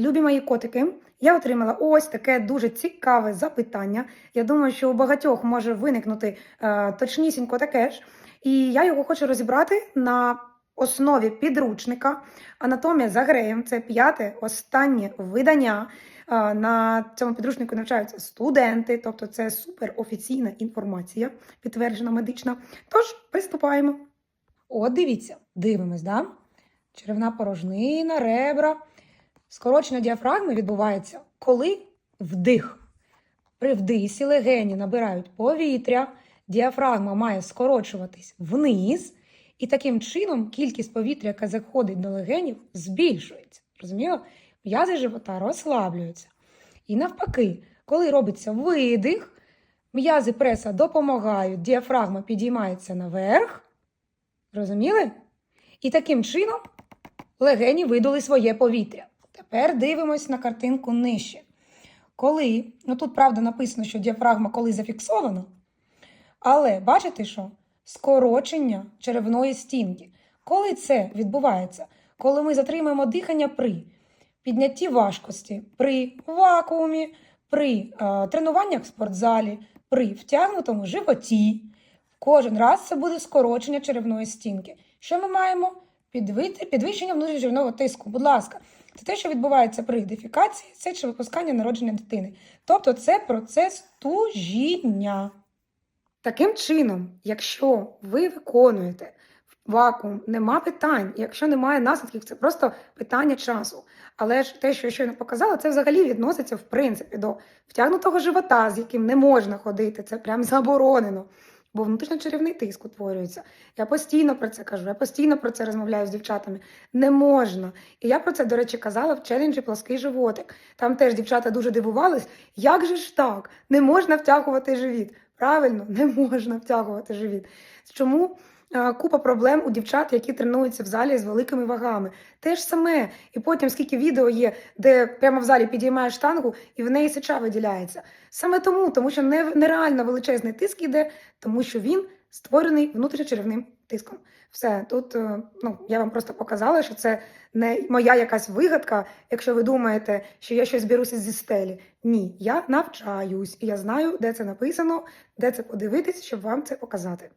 Любі мої котики, я отримала ось таке дуже цікаве запитання. Я думаю, що у багатьох може виникнути е, точнісінько таке ж. І я його хочу розібрати на основі підручника Анатомія за Греєм. Це п'яте останнє видання. Е, На цьому підручнику навчаються студенти, тобто це суперофіційна інформація, підтверджена медична. Тож приступаємо. От дивіться, дивимось, да? Черевна порожнина, ребра. Скорочення діафрагми відбувається, коли вдих. При вдисі легені набирають повітря, діафрагма має скорочуватись вниз, і таким чином кількість повітря, яка заходить до легенів, збільшується. Розуміло? М'язи живота розслаблюються. І навпаки, коли робиться видих, м'язи преса допомагають, діафрагма підіймається наверх. Розуміли? І таким чином легені видали своє повітря. Тепер дивимось на картинку нижче. Коли, ну тут правда написано, що діафрагма коли зафіксовано, але бачите, що скорочення черевної стінки. Коли це відбувається? Коли ми затримуємо дихання при піднятті важкості, при вакуумі, при е, тренуваннях в спортзалі, при втягнутому животі. Кожен раз це буде скорочення черевної стінки. Що ми маємо? Підвищення внутрішньочеревного тиску. Будь ласка, це те, що відбувається при дефікації, це чи випускання народження дитини. Тобто це процес тужіння. Таким чином, якщо ви виконуєте вакуум, нема питань. Якщо немає наслідків, це просто питання часу. Але ж те, що я щойно показала, це взагалі відноситься в принципі до втягнутого живота, з яким не можна ходити. Це прям заборонено. Бо внутрішньочарівний тиск утворюється. Я постійно про це кажу, я постійно про це розмовляю з дівчатами. Не можна. І я про це, до речі, казала в челенджі плоский животик. Там теж дівчата дуже дивувались, як же ж так? Не можна втягувати живіт. Правильно, не можна втягувати живіт. Чому? Купа проблем у дівчат, які тренуються в залі з великими вагами. Те ж саме. І потім скільки відео є, де прямо в залі підіймаєш штангу і в неї сеча виділяється. Саме тому, тому що нереально величезний тиск іде, тому що він створений внутрішньочеревним тиском. Все, тут е, ну, я вам просто показала, що це не моя якась вигадка, якщо ви думаєте, що я щось беруся зі стелі. Ні, я навчаюсь, і я знаю, де це написано, де це подивитись, щоб вам це показати.